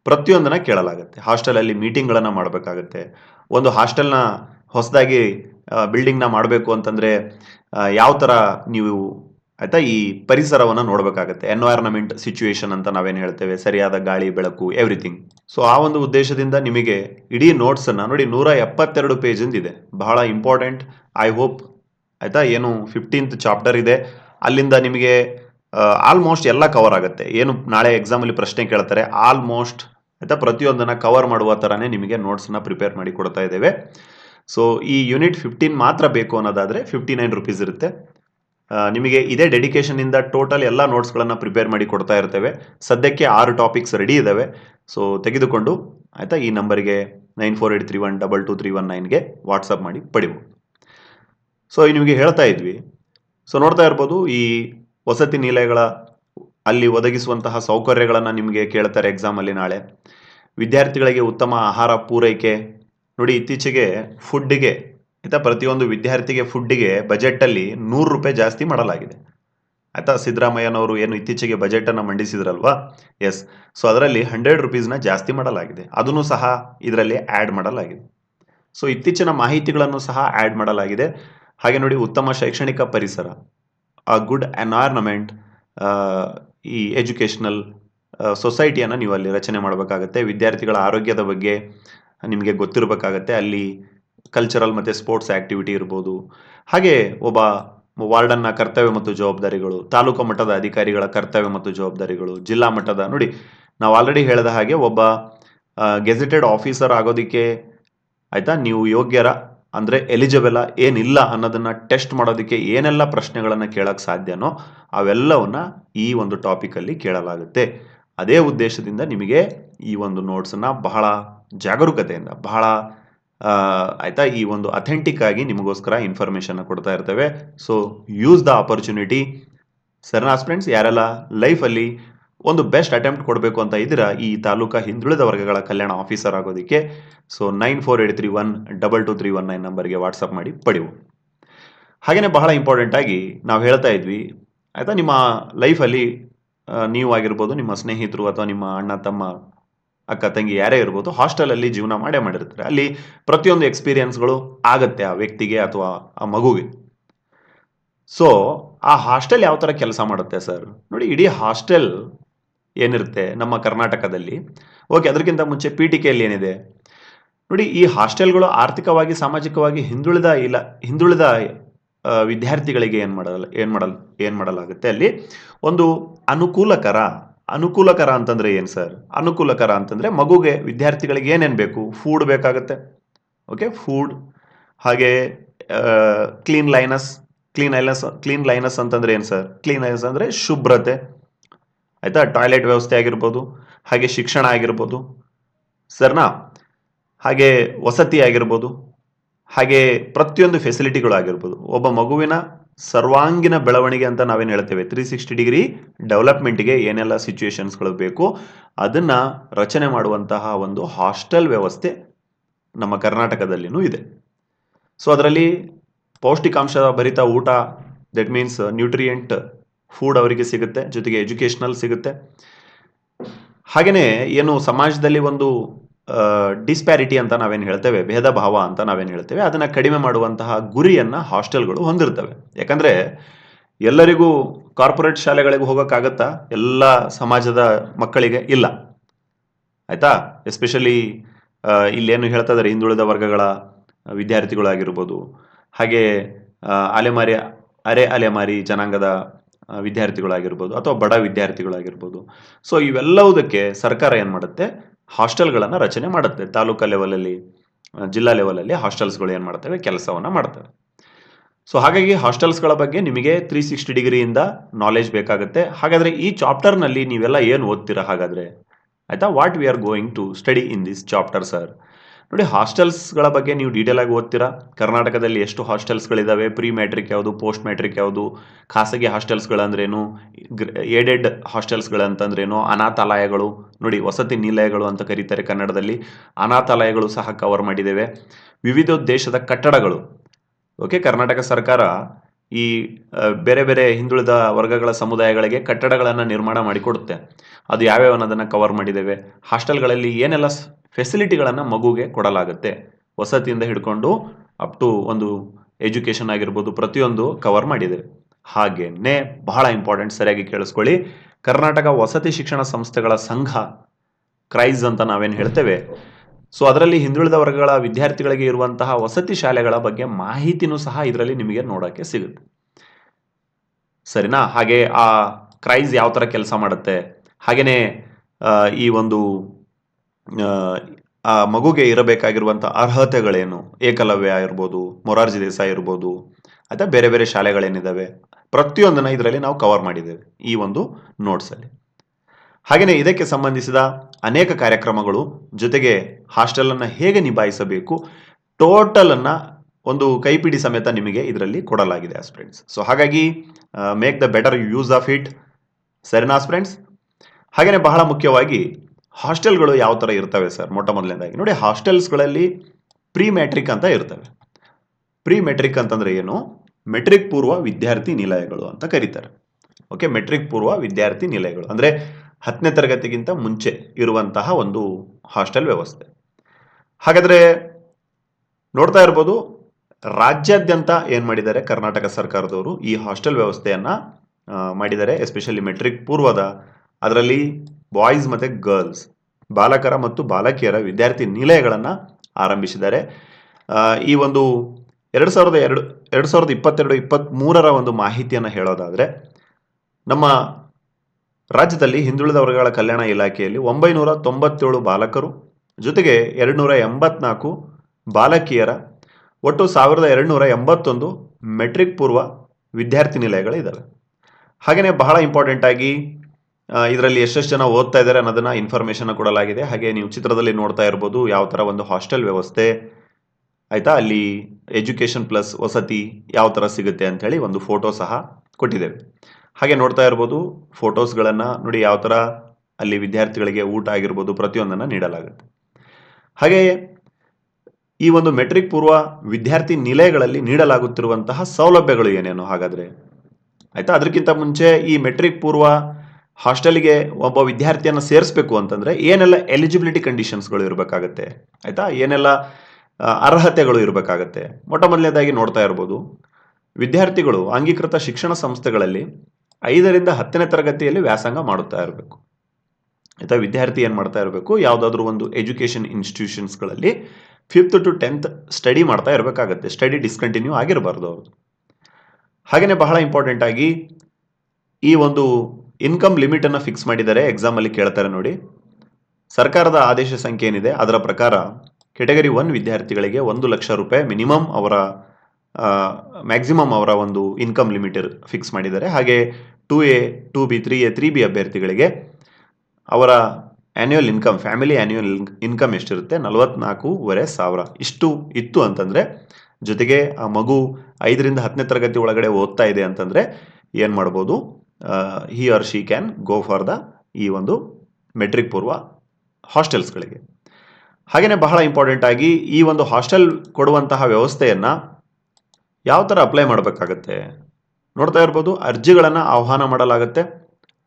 ಪ್ರತಿಯೊಂದನ್ನು ಕೇಳಲಾಗುತ್ತೆ. ಹಾಸ್ಟೆಲಲ್ಲಿ ಮೀಟಿಂಗ್ಗಳನ್ನು ಮಾಡಬೇಕಾಗತ್ತೆ. ಒಂದು ಹಾಸ್ಟೆಲ್ನ ಹೊಸದಾಗಿ ಬಿಲ್ಡಿಂಗ್ನ ಮಾಡಬೇಕು ಅಂತಂದರೆ ಯಾವ ಥರ ನೀವು, ಆಯಿತಾ, ಈ ಪರಿಸರವನ್ನು ನೋಡಬೇಕಾಗತ್ತೆ. ಎನ್ವೈರ್ನಮೆಂಟ್ ಸಿಚುವೇಶನ್ ಅಂತ ನಾವೇನು ಹೇಳ್ತೇವೆ? ಸರಿಯಾದ ಗಾಳಿ, ಬೆಳಕು ಎವ್ರಿಥಿಂಗ್ ಸೊ ಆ ಒಂದು ಉದ್ದೇಶದಿಂದ ನಿಮಗೆ ಇಡೀ ನೋಟ್ಸನ್ನು ನೋಡಿ ನೂರ ಎಪ್ಪತ್ತೆರಡು ಪೇಜಿಂದ ಇದೆ. ಬಹಳ ಇಂಪಾರ್ಟೆಂಟ್ ಐ ಹೋಪ್ ಆಯಿತಾ? ಏನು ಫಿಫ್ಟೀನ್ತ್ ಚಾಪ್ಟರ್ ಇದೆ. ಅಲ್ಲಿಂದ ನಿಮಗೆ ಆಲ್ಮೋಸ್ಟ್ ಎಲ್ಲ ಕವರ್ ಆಗುತ್ತೆ. ಏನು ನಾಳೆ ಎಕ್ಸಾಮಲ್ಲಿ ಪ್ರಶ್ನೆ ಕೇಳ್ತಾರೆ ಆಲ್ಮೋಸ್ಟ್ ಆಯಿತಾ? ಪ್ರತಿಯೊಂದನ್ನು ಕವರ್ ಮಾಡುವ ಥರನೇ ನಿಮಗೆ ನೋಟ್ಸನ್ನ ಪ್ರಿಪೇರ್ ಮಾಡಿ ಕೊಡ್ತಾ ಇದ್ದೇವೆ. ಸೊ ಈ ಯೂನಿಟ್ ಫಿಫ್ಟೀನ್ ಮಾತ್ರ ಬೇಕು ಅನ್ನೋದಾದರೆ ಫಿಫ್ಟಿ ನೈನ್ ರುಪೀಸ್ ಇರುತ್ತೆ ನಿಮಗೆ ಇದೇ ಡೆಡಿಕೇಶನಿಂದ ಟೋಟಲ್ ಎಲ್ಲ ನೋಟ್ಸ್ಗಳನ್ನು ಪ್ರಿಪೇರ್ ಮಾಡಿ ಕೊಡ್ತಾ ಇರ್ತೇವೆ. ಸದ್ಯಕ್ಕೆ ಆರು ಟಾಪಿಕ್ಸ್ ರೆಡಿ ಇದ್ದಾವೆ ಸೊ ತೆಗೆದುಕೊಂಡು, ಆಯಿತಾ? ಈ ನಂಬರಿಗೆ nine four eight three one double two three one ನೈನ್ಗೆ WhatsApp ಮಾಡಿ ಪಡಿಬೋದು ಸೊ ನಿಮಗೆ ಹೇಳ್ತಾ ಇದ್ವಿ. ಸೊ ನೋಡ್ತಾ ಇರ್ಬೋದು, ಈ ವಸತಿ ನಿಲಯಗಳ ಅಲ್ಲಿ ಒದಗಿಸುವಂತಹ ಸೌಕರ್ಯಗಳನ್ನು ನಿಮಗೆ ಕೇಳ್ತಾರೆ ಎಕ್ಸಾಮಲ್ಲಿ ನಾಳೆ. ವಿದ್ಯಾರ್ಥಿಗಳಿಗೆ ಉತ್ತಮ ಆಹಾರ ಪೂರೈಕೆ. ನೋಡಿ, ಇತ್ತೀಚೆಗೆ ಫುಡ್ಡಿಗೆ ಆಯಿತಾ? ಪ್ರತಿಯೊಂದು ವಿದ್ಯಾರ್ಥಿಗೆ ಫುಡ್ಡಿಗೆ ಬಜೆಟಲ್ಲಿ ನೂರು ರೂಪಾಯಿ ಜಾಸ್ತಿ ಮಾಡಲಾಗಿದೆ. ಆಯಿತಾ? ಸಿದ್ದರಾಮಯ್ಯನವರು ಏನು ಇತ್ತೀಚೆಗೆ ಬಜೆಟನ್ನು ಮಂಡಿಸಿದ್ರಲ್ವಾ? ಎಸ್ ಸೊ ಅದರಲ್ಲಿ ಹಂಡ್ರೆಡ್ ರುಪೀಸ್ನ ಜಾಸ್ತಿ ಮಾಡಲಾಗಿದೆ. ಅದನ್ನು ಸಹ ಇದರಲ್ಲಿ ಆ್ಯಡ್ ಮಾಡಲಾಗಿದೆ. ಸೊ ಇತ್ತೀಚಿನ ಮಾಹಿತಿಗಳನ್ನು ಸಹ ಆ್ಯಡ್ ಮಾಡಲಾಗಿದೆ. ಹಾಗೆ ನೋಡಿ ಉತ್ತಮ ಶೈಕ್ಷಣಿಕ ಪರಿಸರ ಆ ಗುಡ್ ಎನ್ವೈರ್ನಮೆಂಟ್ ಈ ಎಜುಕೇಷನಲ್ ಸೊಸೈಟಿಯನ್ನು ನೀವು ಅಲ್ಲಿ ರಚನೆ ಮಾಡಬೇಕಾಗತ್ತೆ. ವಿದ್ಯಾರ್ಥಿಗಳ ಆರೋಗ್ಯದ ಬಗ್ಗೆ ನಿಮಗೆ ಗೊತ್ತಿರಬೇಕಾಗತ್ತೆ. ಅಲ್ಲಿ ಕಲ್ಚರಲ್ ಮತ್ತು ಸ್ಪೋರ್ಟ್ಸ್ ಆ್ಯಕ್ಟಿವಿಟಿ ಇರ್ಬೋದು. ಹಾಗೆ ಒಬ್ಬ ವಾರ್ಡನ್ನ ಕರ್ತವ್ಯ ಮತ್ತು ಜವಾಬ್ದಾರಿಗಳು, ತಾಲೂಕು ಮಟ್ಟದ ಅಧಿಕಾರಿಗಳ ಕರ್ತವ್ಯ ಮತ್ತು ಜವಾಬ್ದಾರಿಗಳು, ಜಿಲ್ಲಾ ಮಟ್ಟದ ನೋಡಿ ನಾವು ಆಲ್ರೆಡಿ ಹೇಳಿದ ಹಾಗೆ ಒಬ್ಬ ಗೆಜೆಟೆಡ್ ಆಫೀಸರ್ ಆಗೋದಕ್ಕೆ ಆಯಿತಾ? ನೀವು ಯೋಗ್ಯರ ಅಂದರೆ ಎಲಿಜಿಬಲ ಏನಿಲ್ಲ ಅನ್ನೋದನ್ನು ಟೆಸ್ಟ್ ಮಾಡೋದಕ್ಕೆ ಏನೆಲ್ಲ ಪ್ರಶ್ನೆಗಳನ್ನು ಕೇಳೋಕ್ಕೆ ಸಾಧ್ಯನೋ ಅವೆಲ್ಲವನ್ನ ಈ ಒಂದು ಟಾಪಿಕಲ್ಲಿ ಕೇಳಲಾಗುತ್ತೆ. ಅದೇ ಉದ್ದೇಶದಿಂದ ನಿಮಗೆ ಈ ಒಂದು ನೋಟ್ಸನ್ನು ಬಹಳ ಜಾಗರೂಕತೆಯಿಂದ, ಬಹಳ ಆಯಿತಾ, ಈ ಒಂದು ಅಥೆಂಟಿಕ್ ಆಗಿ ನಿಮಗೋಸ್ಕರ ಇನ್ಫಾರ್ಮೇಷನ್ ಕೊಡ್ತಾ ಇರ್ತೇವೆ. ಸೊ ಯೂಸ್ ದ ಆಪರ್ಚುನಿಟಿ ನಾಸ್ ಫ್ರೆಂಡ್ಸ್ ಯಾರೆಲ್ಲ ಲೈಫಲ್ಲಿ ಒಂದು ಬೆಸ್ಟ್ ಅಟೆಂಪ್ಟ್ ಕೊಡಬೇಕು ಅಂತ ಇದ್ದೀರಾ ಈ ತಾಲೂಕಾ ಹಿಂದುಳಿದ ವರ್ಗಗಳ ಕಲ್ಯಾಣ ಆಫೀಸರ್ ಆಗೋದಕ್ಕೆ? So nine four eight three one double two three one nine ನಂಬರ್ಗೆ ವಾಟ್ಸಪ್ ಮಾಡಿ ಪಡೆಯುವು ಹಾಗೆಯೇ ಬಹಳ ಇಂಪಾರ್ಟೆಂಟ್ ಆಗಿ ನಾವು ಹೇಳ್ತಾ ಇದ್ವಿ, ಆಯಿತಾ? ನಿಮ್ಮ ಲೈಫಲ್ಲಿ ನೀವು ಆಗಿರ್ಬೋದು, ನಿಮ್ಮ ಸ್ನೇಹಿತರು ಅಥವಾ ನಿಮ್ಮ ಅಣ್ಣ, ತಮ್ಮ, ಅಕ್ಕ, ತಂಗಿ ಯಾರೇ ಇರ್ಬೋದು, ಹಾಸ್ಟೆಲಲ್ಲಿ ಜೀವನ ಮಾಡೇ ಮಾಡಿರ್ತಾರೆ. ಅಲ್ಲಿ ಪ್ರತಿಯೊಂದು ಎಕ್ಸ್ಪೀರಿಯನ್ಸ್ಗಳು ಆಗತ್ತೆ ಆ ವ್ಯಕ್ತಿಗೆ ಅಥವಾ ಆ ಮಗುಗೆ. ಸೊ ಆ ಹಾಸ್ಟೆಲ್ ಯಾವ ಥರ ಕೆಲಸ ಮಾಡುತ್ತೆ ಸರ್? ನೋಡಿ, ಇಡೀ ಹಾಸ್ಟೆಲ್ ಏನಿರುತ್ತೆ ನಮ್ಮ ಕರ್ನಾಟಕದಲ್ಲಿ. ಓಕೆ ಅದಕ್ಕಿಂತ ಮುಂಚೆ ಪಿ ಟಿ ಕೆಯಲ್ಲಿ ಏನಿದೆ? ನೋಡಿ, ಈ ಹಾಸ್ಟೆಲ್ಗಳು ಆರ್ಥಿಕವಾಗಿ, ಸಾಮಾಜಿಕವಾಗಿ ಹಿಂದುಳಿದ ಇಲ್ಲ, ಹಿಂದುಳಿದ ವಿದ್ಯಾರ್ಥಿಗಳಿಗೆ ಏನು ಮಾಡಲ್ಲ, ಏನು ಮಾಡಲ್, ಏನು ಮಾಡಲಾಗುತ್ತೆ? ಅಲ್ಲಿ ಒಂದು ಅನುಕೂಲಕರ ಅನುಕೂಲಕರ ಅಂತಂದರೆ ಏನು ಸರ್? ಅನುಕೂಲಕರ ಅಂತಂದರೆ ಮಗುಗೆ ವಿದ್ಯಾರ್ಥಿಗಳಿಗೆ ಏನೇನು ಬೇಕು? ಫೂಡ್ ಬೇಕಾಗುತ್ತೆ. ಓಕೆ ಫೂಡ್ ಹಾಗೆ clean linens clean linens clean linens ಅಂತಂದರೆ ಏನು ಸರ್? ಕ್ಲೀನ್ ಲೈನಸ್ ಅಂದರೆ ಶುಭ್ರತೆ. ಆಯ್ತಾ? ಟಾಯ್ಲೆಟ್ ವ್ಯವಸ್ಥೆ ಆಗಿರ್ಬೋದು, ಹಾಗೆ ಶಿಕ್ಷಣ ಆಗಿರ್ಬೋದು, ಸರ್ನಾ, ಹಾಗೆ ವಸತಿ ಆಗಿರ್ಬೋದು, ಹಾಗೆ ಪ್ರತಿಯೊಂದು ಫೆಸಿಲಿಟಿಗಳು ಆಗಿರ್ಬೋದು. ಒಬ್ಬ ಮಗುವಿನ ಸರ್ವಾಂಗೀಣ ಬೆಳವಣಿಗೆ ಅಂತ ನಾವೇನು ಹೇಳ್ತೇವೆ? ತ್ರೀ ಸಿಕ್ಸ್ಟಿ ಡಿಗ್ರಿ ಡೆವಲಪ್ಮೆಂಟ್ಗೆ ಏನೆಲ್ಲ ಸಿಚುವೇಶನ್ಸ್ಗಳು ಬೇಕು, ಅದನ್ನು ರಚನೆ ಮಾಡುವಂತಹ ಒಂದು ಹಾಸ್ಟೆಲ್ ವ್ಯವಸ್ಥೆ ನಮ್ಮ ಕರ್ನಾಟಕದಲ್ಲಿನೂ ಇದೆ. ಸೊ ಅದರಲ್ಲಿ ಪೌಷ್ಟಿಕಾಂಶ ಭರಿತ ಊಟ ದಟ್ ಮೀನ್ಸ್ ನ್ಯೂಟ್ರಿಯೆಂಟ್ ಫುಡ್ ಅವರಿಗೆ ಸಿಗುತ್ತೆ, ಜೊತೆಗೆ ಎಜುಕೇಷನಲ್ ಸಿಗುತ್ತೆ. ಹಾಗೆಯೇ ಏನು ಸಮಾಜದಲ್ಲಿ ಒಂದು ಡಿಸ್ಪ್ಯಾರಿಟಿ ಅಂತ ನಾವೇನು ಹೇಳ್ತೇವೆ, ಭೇದ ಭಾವ ಅಂತ ನಾವೇನು ಹೇಳ್ತೇವೆ, ಅದನ್ನು ಕಡಿಮೆ ಮಾಡುವಂತಹ ಗುರಿಯನ್ನು ಹಾಸ್ಟೆಲ್ಗಳು ಹೊಂದಿರ್ತವೆ. ಯಾಕಂದರೆ ಎಲ್ಲರಿಗೂ ಕಾರ್ಪೊರೇಟ್ ಶಾಲೆಗಳಿಗೆ ಹೋಗೋಕ್ಕಾಗತ್ತಾ ಎಲ್ಲ ಸಮಾಜದ ಮಕ್ಕಳಿಗೆ ಇಲ್ಲ. ಆಯಿತಾ? ಎಸ್ಪೆಷಲಿ ಇಲ್ಲೇನು ಹೇಳ್ತಾ ಇದ್ದಾರೆ ಹಿಂದುಳಿದ ವರ್ಗಗಳ ವಿದ್ಯಾರ್ಥಿಗಳಾಗಿರ್ಬೋದು, ಹಾಗೆ ಅಲೆಮಾರಿ, ಅರೆ ಅಲೆಮಾರಿ ಜನಾಂಗದ ವಿದ್ಯಾರ್ಥಿಗಳಾಗಿರ್ಬೋದು ಅಥವಾ ಬಡ ವಿದ್ಯಾರ್ಥಿಗಳಾಗಿರ್ಬೋದು. ಸೊ ಇವೆಲ್ಲವುದಕ್ಕೆ ಸರ್ಕಾರ ಏನು ಮಾಡುತ್ತೆ? ಹಾಸ್ಟೆಲ್ಗಳನ್ನು ರಚನೆ ಮಾಡುತ್ತೆ. ತಾಲೂಕಾ ಲೆವೆಲಲ್ಲಿ ಜಿಲ್ಲಾ ಲೆವೆಲಲ್ಲಿ ಹಾಸ್ಟೆಲ್ಸ್ಗಳು ಏನು ಮಾಡ್ತವೆ? ಕೆಲಸವನ್ನು ಮಾಡ್ತವೆ. ಸೊ ಹಾಗಾಗಿ ಹಾಸ್ಟೆಲ್ಸ್ಗಳ ಬಗ್ಗೆ ನಿಮಗೆ ತ್ರೀ ಸಿಕ್ಸ್ಟಿ ಡಿಗ್ರಿಯಿಂದ ನಾಲೆಜ್ ಬೇಕಾಗುತ್ತೆ. ಹಾಗಾದರೆ ಈ ಚಾಪ್ಟರ್ನಲ್ಲಿ ನೀವೆಲ್ಲ ಏನು ಓದ್ತೀರಾ ಹಾಗಾದರೆ? ಆಯಿತಾ? What we are going to study in this chapter sir ನೋಡಿ, ಹಾಸ್ಟೆಲ್ಸ್ಗಳ ಬಗ್ಗೆ ನೀವು ಡೀಟೇಲ್ ಆಗಿ ಓದ್ತೀರಾ? ಕರ್ನಾಟಕದಲ್ಲಿ ಎಷ್ಟು ಹಾಸ್ಟೆಲ್ಸ್ಗಳಿದ್ದಾವೆ ಪ್ರೀ ಮ್ಯಾಟ್ರಿಕ್ ಯಾವುದು ಪೋಸ್ಟ್ ಮ್ಯಾಟ್ರಿಕ್ ಯಾವುದು? ಖಾಸಗಿ ಹಾಸ್ಟೆಲ್ಸ್ಗಳಂದ್ರೇನು? ಏಡೆಡ್ ಹಾಸ್ಟೆಲ್ಸ್ಗಳಂತಂದ್ರೇನು? ಅನಾಥಾಲಯಗಳು? ನೋಡಿ, ವಸತಿ ನಿಲಯಗಳು ಅಂತ ಕರೀತಾರೆ ಕನ್ನಡದಲ್ಲಿ. ಅನಾಥಾಲಯಗಳು ಸಹ ಕವರ್ ಮಾಡಿದ್ದೇವೆ. ವಿವಿಧ ದೇಶದ ಕಟ್ಟಡಗಳು. ಓಕೆ ಕರ್ನಾಟಕ ಸರ್ಕಾರ ಈ ಬೇರೆ ಬೇರೆ ಹಿಂದುಳಿದ ವರ್ಗಗಳ ಸಮುದಾಯಗಳಿಗೆ ಕಟ್ಟಡಗಳನ್ನು ನಿರ್ಮಾಣ ಮಾಡಿಕೊಡುತ್ತೆ. ಅದು ಯಾವ್ಯಾವ ಅನ್ನೋದನ್ನು ಕವರ್ ಮಾಡಿದ್ದೇವೆ. ಹಾಸ್ಟೆಲ್ಗಳಲ್ಲಿ ಏನೆಲ್ಲ ಫೆಸಿಲಿಟಿಗಳನ್ನು ಮಗುಗೆ ಕೊಡಲಾಗುತ್ತೆ. ವಸತಿಯಿಂದ ಹಿಡ್ಕೊಂಡು ಅಪ್ ಟು ಒಂದು ಎಜುಕೇಷನ್ ಆಗಿರ್ಬೋದು ಪ್ರತಿಯೊಂದು ಕವರ್ ಮಾಡಿದ್ದೇವೆ. ಹಾಗೇನೆ ಬಹಳ ಇಂಪಾರ್ಟೆಂಟ್ ಸರಿಯಾಗಿ ಕೇಳಿಸ್ಕೊಳ್ಳಿ. ಕರ್ನಾಟಕ ವಸತಿ ಶಿಕ್ಷಣ ಸಂಸ್ಥೆಗಳ ಸಂಘ ಕ್ರೈಸ್ ಅಂತ ನಾವೇನು ಹೇಳ್ತೇವೆ ಸೊ ಅದರಲ್ಲಿ ಹಿಂದುಳಿದ ವರ್ಗಗಳ ವಿದ್ಯಾರ್ಥಿಗಳಿಗೆ ಇರುವಂತಹ ವಸತಿ ಶಾಲೆಗಳ ಬಗ್ಗೆ ಮಾಹಿತಿನೂ ಸಹ ಇದರಲ್ಲಿ ನಿಮಗೆ ನೋಡೋಕ್ಕೆ ಸಿಗುತ್ತೆ. ಸರಿನಾ? ಹಾಗೆ ಆ ಕ್ರೈಸ್ ಯಾವ ಥರ ಕೆಲಸ ಮಾಡುತ್ತೆ? ಹಾಗೆಯೇ ಈ ಒಂದು ಆ, ಮಗುಗೆ ಇರಬೇಕಾಗಿರುವಂಥ ಅರ್ಹತೆಗಳೇನು? ಏಕಲವ್ಯ ಇರ್ಬೋದು ಮೊರಾರ್ಜಿ ದೇಸಾಯಿ ಇರ್ಬೋದು ಅಥವಾ ಬೇರೆ ಬೇರೆ ಶಾಲೆಗಳೇನಿದ್ದಾವೆ? ಪ್ರತಿಯೊಂದನ್ನು ಇದರಲ್ಲಿ ನಾವು ಕವರ್ ಮಾಡಿದ್ದೇವೆ ಈ ಒಂದು ನೋಟ್ಸಲ್ಲಿ ಹಾಗೆಯೇ ಇದಕ್ಕೆ ಸಂಬಂಧಿಸಿದ ಅನೇಕ ಕಾರ್ಯಕ್ರಮಗಳು ಜೊತೆಗೆ ಹಾಸ್ಟೆಲನ್ನು ಹೇಗೆ ನಿಭಾಯಿಸಬೇಕು, ಟೋಟಲ್ ಅನ್ನ ಒಂದು ಕೈಪಿಡಿ ಸಮೇತ ನಿಮಗೆ ಇದರಲ್ಲಿ ಕೊಡಲಾಗಿದೆ ಫ್ರೆಂಡ್ಸ್ ಸೊ ಹಾಗಾಗಿ make the better use of it ಸರಿನಾ ಫ್ರೆಂಡ್ಸ್ ಹಾಗೆಯೇ ಬಹಳ ಮುಖ್ಯವಾಗಿ ಹಾಸ್ಟೆಲ್ಗಳು ಯಾವ ಥರ ಇರ್ತವೆ ಸರ್ ಮೊಟ್ಟ ಮೊದಲನೇದಾಗಿ. ನೋಡಿ, ಹಾಸ್ಟೆಲ್ಸ್ಗಳಲ್ಲಿ ಪ್ರೀ ಮೆಟ್ರಿಕ್ ಅಂತ ಇರ್ತವೆ. ಪ್ರೀ ಮೆಟ್ರಿಕ್ ಅಂತಂದ್ರೆ ಏನು? ಮೆಟ್ರಿಕ್ ಪೂರ್ವ ವಿದ್ಯಾರ್ಥಿ ನಿಲಯಗಳು ಅಂತ ಕರೀತಾರೆ. ಓಕೆ ಮೆಟ್ರಿಕ್ ಪೂರ್ವ ವಿದ್ಯಾರ್ಥಿ ನಿಲಯಗಳು. ಅಂದ್ರೆ ಹತ್ತನೇ ತರಗತಿಗಿಂತ ಮುಂಚೆ ಇರುವಂತಹ ಒಂದು ಹಾಸ್ಟೆಲ್ ವ್ಯವಸ್ಥೆ. ಹಾಗಾದರೆ ನೋಡ್ತಾ ಇರ್ಬೋದು, ರಾಜ್ಯಾದ್ಯಂತ ಏನು ಮಾಡಿದ್ದಾರೆ ಕರ್ನಾಟಕ ಸರ್ಕಾರದವರು ಈ ಹಾಸ್ಟೆಲ್ ವ್ಯವಸ್ಥೆಯನ್ನು ಮಾಡಿದ್ದಾರೆ, ಎಸ್ಪೆಷಲಿ ಮೆಟ್ರಿಕ್ ಪೂರ್ವದ, ಅದರಲ್ಲಿ ಬಾಯ್ಸ್ ಮತ್ತು ಗರ್ಲ್ಸ್, ಬಾಲಕರ ಮತ್ತು ಬಾಲಕಿಯರ ವಿದ್ಯಾರ್ಥಿ ನಿಲಯಗಳನ್ನು ಆರಂಭಿಸಿದ್ದಾರೆ. ಈ ಒಂದು ಎರಡು ಸಾವಿರದ ಎರಡು ಎರಡು ಸಾವಿರದ ಇಪ್ಪತ್ತೆರಡು, ಇಪ್ಪತ್ತ್ ಮೂರರ ಒಂದು ಮಾಹಿತಿಯನ್ನು ಹೇಳೋದಾದರೆ, ನಮ್ಮ ರಾಜ್ಯದಲ್ಲಿ ಹಿಂದುಳಿದ ವರ್ಗಗಳ ಕಲ್ಯಾಣ ಇಲಾಖೆಯಲ್ಲಿ ಒಂಬೈನೂರ ತೊಂಬತ್ತೇಳು ಬಾಲಕರು, ಜೊತೆಗೆ ಎರಡುನೂರ ಎಂಬತ್ನಾಲ್ಕು ಬಾಲಕಿಯರ, ಒಟ್ಟು ಸಾವಿರದ ಎರಡುನೂರ ಎಂಬತ್ತೊಂದು ಮೆಟ್ರಿಕ್ ಪೂರ್ವ ವಿದ್ಯಾರ್ಥಿ ನಿಲಯಗಳಿದ್ದಾವೆ ಹಾಗೆಯೇ ಬಹಳ ಇಂಪಾರ್ಟೆಂಟ್ ಆಗಿ ಇದರಲ್ಲಿ ಎಷ್ಟೆಷ್ಟು ಜನ ಓದ್ತಾ ಇದ್ದಾರೆ ಅನ್ನೋದನ್ನ ಇನ್ಫಾರ್ಮೇಶನ್ ಕೊಡಲಾಗಿದೆ. ಹಾಗೆ ನೀವು ಚಿತ್ರದಲ್ಲಿ ನೋಡ್ತಾ ಇರ್ಬೋದು ಯಾವ ಥರ ಒಂದು ಹಾಸ್ಟೆಲ್ ವ್ಯವಸ್ಥೆ, ಆಯಿತಾ? ಅಲ್ಲಿ ಎಜುಕೇಷನ್ ಪ್ಲಸ್ ವಸತಿ ಯಾವ ಥರ ಸಿಗುತ್ತೆ ಅಂತ ಹೇಳಿ ಒಂದು ಫೋಟೋ ಸಹ ಕೊಟ್ಟಿದ್ದೇವೆ. ಹಾಗೆ ನೋಡ್ತಾ ಇರ್ಬೋದು, ಫೋಟೋಸ್ಗಳನ್ನು ನೋಡಿ ಯಾವ ಥರ ಅಲ್ಲಿ ವಿದ್ಯಾರ್ಥಿಗಳಿಗೆ ಊಟ ಆಗಿರ್ಬೋದು ಪ್ರತಿಯೊಂದನ್ನು ನೀಡಲಾಗುತ್ತೆ. ಹಾಗೆಯೇ ಈ ಒಂದು ಮೆಟ್ರಿಕ್ ಪೂರ್ವ ವಿದ್ಯಾರ್ಥಿ ನಿಲಯಗಳಲ್ಲಿ ನೀಡಲಾಗುತ್ತಿರುವಂತಹ ಸೌಲಭ್ಯಗಳು ಏನೇನು? ಹಾಗಾದರೆ ಆಯಿತಾ? ಅದಕ್ಕಿಂತ ಮುಂಚೆ ಈ ಮೆಟ್ರಿಕ್ ಪೂರ್ವ ಹಾಸ್ಟೆಲ್ಗೆ ಒಬ್ಬ ವಿದ್ಯಾರ್ಥಿಯನ್ನು ಸೇರಿಸಬೇಕು ಅಂತಂದರೆ ಏನೆಲ್ಲ ಎಲಿಜಿಬಿಲಿಟಿ ಕಂಡೀಷನ್ಸ್ಗಳು ಇರಬೇಕಾಗತ್ತೆ? ಆಯಿತಾ? ಏನೆಲ್ಲ ಅರ್ಹತೆಗಳು ಇರಬೇಕಾಗತ್ತೆ? ಮೊಟ್ಟ ಮೊದಲನೇದಾಗಿ ನೋಡ್ತಾ ಇರ್ಬೋದು, ವಿದ್ಯಾರ್ಥಿಗಳು ಅಂಗೀಕೃತ ಶಿಕ್ಷಣ ಸಂಸ್ಥೆಗಳಲ್ಲಿ ಐದರಿಂದ ಹತ್ತನೇ ತರಗತಿಯಲ್ಲಿ ವ್ಯಾಸಂಗ ಮಾಡುತ್ತಾ ಇರಬೇಕು. ಆಯ್ತಾ ವಿದ್ಯಾರ್ಥಿ ಏನು ಮಾಡ್ತಾ ಇರಬೇಕು? ಯಾವುದಾದ್ರೂ ಒಂದು ಎಜುಕೇಷನ್ ಇನ್ಸ್ಟಿಟ್ಯೂಷನ್ಸ್ಗಳಲ್ಲಿ ಫಿಫ್ತ್ ಟು ಟೆಂತ್ ಸ್ಟಡಿ ಮಾಡ್ತಾ ಇರಬೇಕಾಗತ್ತೆ. ಸ್ಟಡಿ ಡಿಸ್ಕಂಟಿನ್ಯೂ ಆಗಿರಬಾರ್ದು ಅವ್ರದ್ದು. ಹಾಗೆಯೇ ಬಹಳ ಇಂಪಾರ್ಟೆಂಟ್ ಆಗಿ ಈ ಒಂದು ಇನ್ಕಮ್ ಲಿಮಿಟನ್ನು ಫಿಕ್ಸ್ ಮಾಡಿದ್ದಾರೆ. ಎಕ್ಸಾಮಲ್ಲಿ ಕೇಳ್ತಾರೆ ನೋಡಿ. ಸರ್ಕಾರದ ಆದೇಶ ಸಂಖ್ಯೆ ಏನಿದೆ? ಅದರ ಪ್ರಕಾರ ಕೆಟಗರಿ ಒನ್ ವಿದ್ಯಾರ್ಥಿಗಳಿಗೆ ಒಂದು ಲಕ್ಷ ರೂಪಾಯಿ ಮಿನಿಮಮ್ ಅವರ ಮ್ಯಾಕ್ಸಿಮಮ್ ಅವರ ಒಂದು ಇನ್ಕಮ್ ಲಿಮಿಟ್ ಫಿಕ್ಸ್ ಮಾಡಿದ್ದಾರೆ. ಹಾಗೆ two A two B three A three B ಅಭ್ಯರ್ಥಿಗಳಿಗೆ ಅವರ annual income family annual income ಎಷ್ಟಿರುತ್ತೆ? ನಲವತ್ನಾಲ್ಕೂವರೆ ಸಾವಿರ. ಇಷ್ಟು ಇತ್ತು ಅಂತಂದರೆ, ಜೊತೆಗೆ ಆ ಮಗು ಐದರಿಂದ ಹತ್ತನೇ ತರಗತಿ ಒಳಗಡೆ ಓದ್ತಾ ಇದೆ ಅಂತಂದರೆ ಏನು ಮಾಡ್ಬೋದು? He or she can go for the ಈ ಒಂದು ಮೆಟ್ರಿಕ್ ಪೂರ್ವ ಹಾಸ್ಟೆಲ್ಸ್ಗಳಿಗೆ ಹಾಗೆಯೇ ಬಹಳ ಇಂಪಾರ್ಟೆಂಟ್ ಆಗಿ ಈ ಒಂದು ಹಾಸ್ಟೆಲ್ ಕೊಡುವಂತಹ ವ್ಯವಸ್ಥೆಯನ್ನು ಯಾವ ಥರ ಅಪ್ಲೈ ಮಾಡಬೇಕಾಗತ್ತೆ? ನೋಡ್ತಾ ಇರ್ಬೋದು, ಅರ್ಜಿಗಳನ್ನು ಆಹ್ವಾನ ಮಾಡಲಾಗುತ್ತೆ.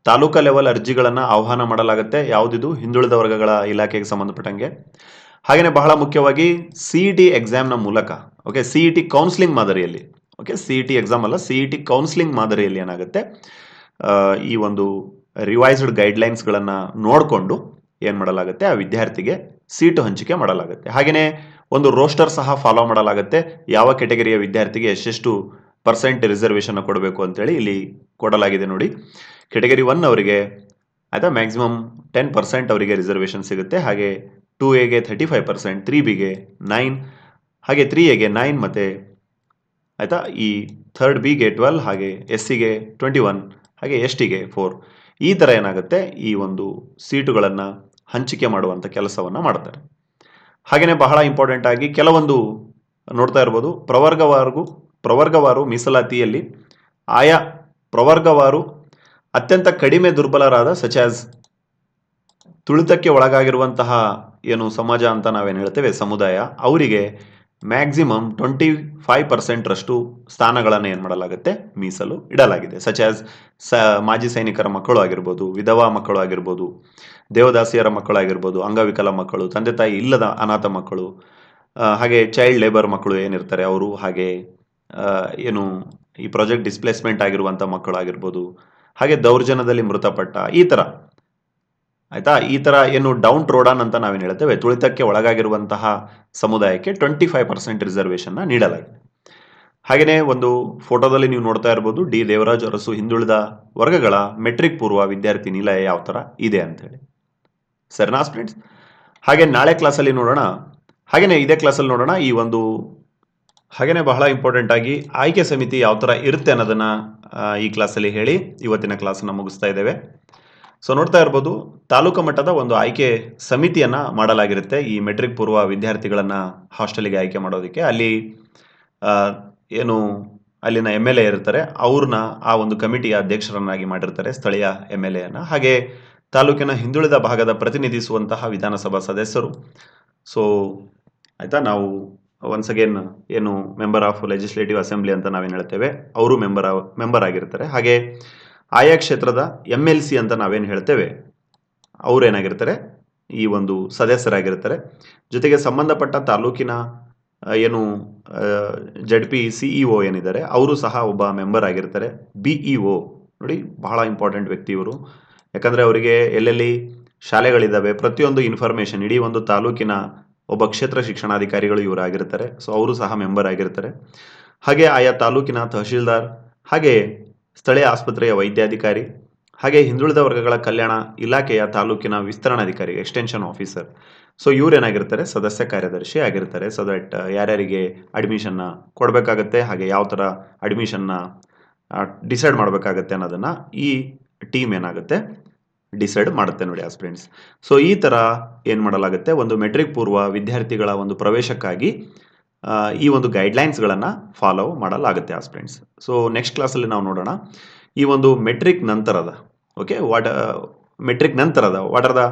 ತಾಲೂಕಾ ಲೆವೆಲ್ ಅರ್ಜಿಗಳನ್ನು ಆಹ್ವಾನ ಮಾಡಲಾಗುತ್ತೆ. ಯಾವುದಿದು? ಹಿಂದುಳಿದ ವರ್ಗಗಳ ಇಲಾಖೆಗೆ ಸಂಬಂಧಪಟ್ಟಂಗೆ. ಹಾಗೆಯೇ ಬಹಳ ಮುಖ್ಯವಾಗಿ ಸಿ ಇ ಟಿ ಎಕ್ಸಾಮ್ನ ಮೂಲಕ okay C E T counselling ಮಾದರಿಯಲ್ಲಿ okay C E T exam ಅಲ್ಲ ಸಿ ಇ ಟಿ ಕೌನ್ಸಿಲಿಂಗ್ ಮಾದರಿಯಲ್ಲಿ ಏನಾಗುತ್ತೆ? ಈ ಒಂದು ರಿವೈಸ್ಡ್ ಗೈಡ್ಲೈನ್ಸ್ಗಳನ್ನು ನೋಡಿಕೊಂಡು ಏನು ಮಾಡಲಾಗುತ್ತೆ? ಆ ವಿದ್ಯಾರ್ಥಿಗೆ ಸೀಟು ಹಂಚಿಕೆ ಮಾಡಲಾಗುತ್ತೆ. ಹಾಗೆಯೇ ಒಂದು ರೋಸ್ಟರ್ ಸಹ ಫಾಲೋ ಮಾಡಲಾಗುತ್ತೆ. ಯಾವ ಕೆಟಗರಿಯ ವಿದ್ಯಾರ್ಥಿಗೆ ಎಷ್ಟೆಷ್ಟು ಪರ್ಸೆಂಟ್ ರಿಸರ್ವೇಷನ್ ಕೊಡಬೇಕು ಅಂತೇಳಿ ಇಲ್ಲಿ ಕೊಡಲಾಗಿದೆ ನೋಡಿ. ಕೆಟಗರಿ ಒನ್ ಅವರಿಗೆ ಆಯಿತಾ ಮ್ಯಾಕ್ಸಿಮಮ್ ಟೆನ್ ಪರ್ಸೆಂಟ್ ಅವರಿಗೆ ರಿಸರ್ವೇಷನ್ ಸಿಗುತ್ತೆ. ಹಾಗೆ ಟೂ ಎಗೆ ತರ್ಟಿ ಫೈವ್ ಪರ್ಸೆಂಟ್ ತ್ರೀ ಬಿಗೆ ನೈನ್ ಹಾಗೆ ತ್ರೀ ಎಗೆ ನೈನ್ ಮತ್ತು ಆಯಿತಾ, ಈ ಥರ್ಡ್ ಬಿಗೆ ಟ್ವೆಲ್ ಹಾಗೆ ಎಸ್ ಸಿಗೆ ಟ್ವೆಂಟಿ ಒನ್ ಹಾಗೆ ಎಸ್ ಟಿಗೆ ಫೋರ್ ಈ ಥರ ಏನಾಗುತ್ತೆ? ಈ ಒಂದು ಸೀಟುಗಳನ್ನು ಹಂಚಿಕೆ ಮಾಡುವಂಥ ಕೆಲಸವನ್ನು ಮಾಡ್ತಾರೆ. ಹಾಗೆಯೇ ಬಹಳ ಇಂಪಾರ್ಟೆಂಟ್ ಆಗಿ ಕೆಲವೊಂದು ನೋಡ್ತಾ ಇರ್ಬೋದು. ಪ್ರವರ್ಗವಾರು ಪ್ರವರ್ಗವಾರು ಮೀಸಲಾತಿಯಲ್ಲಿ ಆಯಾ ಪ್ರವರ್ಗವಾರು ಅತ್ಯಂತ ಕಡಿಮೆ ದುರ್ಬಲರಾದ ಸಚ್ ಆಸ್ ತುಳಿತಕ್ಕೆ ಒಳಗಾಗಿರುವಂತಹ ಏನು ಸಮಾಜ ಅಂತ ನಾವೇನು ಹೇಳ್ತೇವೆ, ಸಮುದಾಯ, ಅವರಿಗೆ ಮ್ಯಾಕ್ಸಿಮಮ್ ಟ್ವೆಂಟಿ ಫೈವ್ ಪರ್ಸೆಂಟ್ರಷ್ಟು ಸ್ಥಾನಗಳನ್ನು ಏನು ಮಾಡಲಾಗುತ್ತೆ? ಮೀಸಲು ಇಡಲಾಗಿದೆ. ಸಚ್ ಆಸ್ ಸ, ಮಾಜಿ ಸೈನಿಕರ ಮಕ್ಕಳು ಆಗಿರ್ಬೋದು, ವಿಧವಾ ಮಕ್ಕಳು ಆಗಿರ್ಬೋದು, ದೇವದಾಸಿಯರ ಮಕ್ಕಳು ಆಗಿರ್ಬೋದು, ಅಂಗವಿಕಲ ಮಕ್ಕಳು, ತಂದೆ ತಾಯಿ ಇಲ್ಲದ ಅನಾಥ ಮಕ್ಕಳು ಹಾಗೆ ಚೈಲ್ಡ್ ಲೇಬರ್ ಮಕ್ಕಳು ಏನಿರ್ತಾರೆ, ಅವರು ಹಾಗೆ ಏನು, ಈ ಪ್ರಾಜೆಕ್ಟ್ ಡಿಸ್ಪ್ಲೇಸ್ಮೆಂಟ್ ಆಗಿರುವಂಥ ಮಕ್ಕಳು ಆಗಿರ್ಬೋದು ಹಾಗೆ ದೌರ್ಜನ್ಯದಲ್ಲಿ ಮೃತಪಟ್ಟ ಈ ಥರ ಆಯ್ತಾ? ಈ ಥರ ಏನು ಡೌನ್ ಟ್ರೋಡಾನ್ ಅಂತ ನಾವೇನು ಹೇಳ್ತೇವೆ ತುಳಿತಕ್ಕೆ ಒಳಗಾಗಿರುವಂತಹ ಸಮುದಾಯಕ್ಕೆ ಟ್ವೆಂಟಿ ಫೈವ್ ಪರ್ಸೆಂಟ್ ರಿಸರ್ವೇಷನ್ನ ನೀಡಲಾಗಿದೆ. ಹಾಗೆಯೇ ಒಂದು ಫೋಟೋದಲ್ಲಿ ನೀವು ನೋಡ್ತಾ ಇರ್ಬೋದು, ಡಿ ದೇವರಾಜ್ ಅರಸು ಹಿಂದುಳಿದ ವರ್ಗಗಳ ಮೆಟ್ರಿಕ್ ಪೂರ್ವ ವಿದ್ಯಾರ್ಥಿ ನಿಲಯ ಯಾವ ಥರ ಇದೆ ಅಂತೇಳಿ ಸರಿನಾ ಸ್ಟೂಡೆಂಟ್ಸ್ ಹಾಗೆ ನಾಳೆ ಕ್ಲಾಸಲ್ಲಿ ನೋಡೋಣ. ಹಾಗೆಯೇ ಇದೇ ಕ್ಲಾಸಲ್ಲಿ ನೋಡೋಣ, ಈ ಒಂದು ಹಾಗೆಯೇ ಬಹಳ ಇಂಪಾರ್ಟೆಂಟ್ ಆಗಿ ಆಯ್ಕೆ ಸಮಿತಿ ಯಾವ ಥರ ಇರುತ್ತೆ ಅನ್ನೋದನ್ನು ಈ ಕ್ಲಾಸಲ್ಲಿ ಹೇಳಿ ಇವತ್ತಿನ ಕ್ಲಾಸನ್ನು ಮುಗಿಸ್ತಾ ಇದ್ದೇವೆ. ಸೊ ನೋಡ್ತಾ ಇರ್ಬೋದು, ತಾಲೂಕು ಮಟ್ಟದ ಒಂದು ಆಯ್ಕೆ ಸಮಿತಿಯನ್ನು ಮಾಡಲಾಗಿರುತ್ತೆ. ಈ ಮೆಟ್ರಿಕ್ ಪೂರ್ವ ವಿದ್ಯಾರ್ಥಿಗಳನ್ನು ಹಾಸ್ಟೆಲಿಗೆ ಆಯ್ಕೆ ಮಾಡೋದಕ್ಕೆ. ಅಲ್ಲಿ ಏನು, ಅಲ್ಲಿನ ಎಂ ಎಲ್ ಎ ಇರ್ತಾರೆ. ಅವ್ರನ್ನ ಆ ಒಂದು ಕಮಿಟಿಯ ಅಧ್ಯಕ್ಷರನ್ನಾಗಿ ಮಾಡಿರ್ತಾರೆ ಸ್ಥಳೀಯ ಎಂ ಎಲ್ ಎಯನ್ನು. ಹಾಗೆ ತಾಲೂಕಿನ ಹಿಂದುಳಿದ ಭಾಗದ ಪ್ರತಿನಿಧಿಸುವಂತಹ ವಿಧಾನಸಭಾ ಸದಸ್ಯರು. ಸೊ ಆಯಿತಾ? ನಾವು ಒನ್ಸ್ ಅಗೇನ್ ಏನು ಮೆಂಬರ್ ಆಫ್ ಲೆಜಿಸ್ಲೇಟಿವ್ ಅಸೆಂಬ್ಲಿ ಅಂತ ನಾವೇನು ಹೇಳ್ತೇವೆ, ಅವರು ಮೆಂಬರ್ ಮೆಂಬರ್ ಆಗಿರ್ತಾರೆ. ಹಾಗೆ ಆಯಾ ಕ್ಷೇತ್ರದ ಎಂ ಎಲ್ ಸಿ ಅಂತ ನಾವೇನು ಹೇಳ್ತೇವೆ, ಅವರೇನಾಗಿರ್ತಾರೆ, ಈ ಒಂದು ಸದಸ್ಯರಾಗಿರ್ತಾರೆ. ಜೊತೆಗೆ ಸಂಬಂಧಪಟ್ಟ ತಾಲೂಕಿನ ಏನು ಜಡ್ ಪಿ ಸಿಇಒ ಏನಿದ್ದಾರೆ, ಅವರು ಸಹ ಒಬ್ಬ ಮೆಂಬರ್ ಆಗಿರ್ತಾರೆ ಬಿಇಒ ಒ ನೋಡಿ, ಬಹಳ ಇಂಪಾರ್ಟೆಂಟ್ ವ್ಯಕ್ತಿ ಇವರು. ಯಾಕಂದರೆ ಅವರಿಗೆ ಎಲ್ಲೆಲ್ಲಿ ಶಾಲೆಗಳಿದ್ದಾವೆ ಪ್ರತಿಯೊಂದು ಇನ್ಫಾರ್ಮೇಷನ್ ಇಡೀ ಒಂದು ತಾಲೂಕಿನ ಒಬ್ಬ ಕ್ಷೇತ್ರ ಶಿಕ್ಷಣಾಧಿಕಾರಿಗಳು ಇವರು ಆಗಿರ್ತಾರೆ ಸೊ ಅವರು ಸಹ ಮೆಂಬರ್ ಆಗಿರ್ತಾರೆ. ಹಾಗೆ ಆಯಾ ತಾಲೂಕಿನ ತಹಶೀಲ್ದಾರ್, ಹಾಗೆ ಸ್ಥಳೀಯ ಆಸ್ಪತ್ರೆಯ ವೈದ್ಯಾಧಿಕಾರಿ ಹಾಗೆ ಹಿಂದುಳಿದ ವರ್ಗಗಳ ಕಲ್ಯಾಣ ಇಲಾಖೆಯ ತಾಲೂಕಿನ ವಿಸ್ತರಣಾಧಿಕಾರಿ ಎಕ್ಸ್ಟೆನ್ಷನ್ ಆಫೀಸರ್ ಸೊ ಇವ್ರೇನಾಗಿರ್ತಾರೆ ಸದಸ್ಯ ಕಾರ್ಯದರ್ಶಿ ಆಗಿರ್ತಾರೆ. ಸೊ ದಟ್ ಯಾರ್ಯಾರಿಗೆ ಅಡ್ಮಿಷನ್ನ ಕೊಡಬೇಕಾಗತ್ತೆ? ಹಾಗೆ ಯಾವ ಥರ ಅಡ್ಮಿಷನ್ನ ಡಿಸೈಡ್ ಮಾಡಬೇಕಾಗತ್ತೆ ಅನ್ನೋದನ್ನು ಈ ಟೀಮ್ ಏನಾಗುತ್ತೆ? ಡಿಸೈಡ್ ಮಾಡುತ್ತೆ ನೋಡಿ ಆಸ್ಪಿರೆಂಟ್ಸ್ ಸೊ ಈ ಥರ ಏನು ಮಾಡಲಾಗುತ್ತೆ? ಒಂದು ಮೆಟ್ರಿಕ್ ಪೂರ್ವ ವಿದ್ಯಾರ್ಥಿಗಳ ಒಂದು ಪ್ರವೇಶಕ್ಕಾಗಿ ಈ ಒಂದು ಗೈಡ್ಲೈನ್ಸ್ಗಳನ್ನು ಫಾಲೋ ಮಾಡಲಾಗುತ್ತೆ ಆಸ್ಪಿರೆಂಟ್ಸ್ ಸೊ ನೆಕ್ಸ್ಟ್ ಕ್ಲಾಸಲ್ಲಿ ನಾವು ನೋಡೋಣ. ಈ ಒಂದು ಮೆಟ್ರಿಕ್ ನಂತರದ ಓಕೆ ವಾಟ್ ಮೆಟ್ರಿಕ್ ನಂತರದ what are the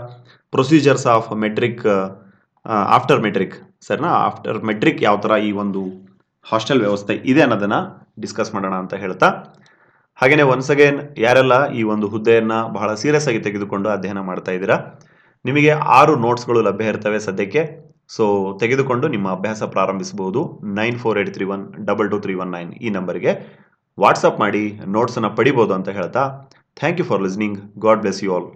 procedures of matric after matric ಸರಿನಾ? ಆಫ್ಟರ್ ಮೆಟ್ರಿಕ್ ಯಾವ ಥರ ಈ ಒಂದು ಹಾಸ್ಟೆಲ್ ವ್ಯವಸ್ಥೆ ಇದೆ ಅನ್ನೋದನ್ನು ಡಿಸ್ಕಸ್ ಮಾಡೋಣ ಅಂತ ಹೇಳ್ತಾ. ಹಾಗೆಯೇ ಒನ್ಸ್ ಅಗೇನ್ ಯಾರೆಲ್ಲ ಈ ಒಂದು ಹುದ್ದೆಯನ್ನು ಬಹಳ ಸೀರಿಯಸ್ ಆಗಿ ತೆಗೆದುಕೊಂಡು ಅಧ್ಯಯನ ಮಾಡ್ತಾ ಇದ್ದೀರಾ, ನಿಮಗೆ ಆರು ನೋಟ್ಸ್ಗಳು ಲಭ್ಯ ಇರ್ತವೆ ಸದ್ಯಕ್ಕೆ. ಸೊ ತೆಗೆದುಕೊಂಡು ನಿಮ್ಮ ಅಭ್ಯಾಸ ಪ್ರಾರಂಭಿಸಬಹುದು. Nine four eight three one double two three one nine ಈ ನಂಬರ್ಗೆ. ವಾಟ್ಸಪ್ ಮಾಡಿ ನೋಟ್ಸನ್ನು ಪಡಿಬೋದು ಅಂತ ಹೇಳ್ತಾ. Thank you for listening God bless you all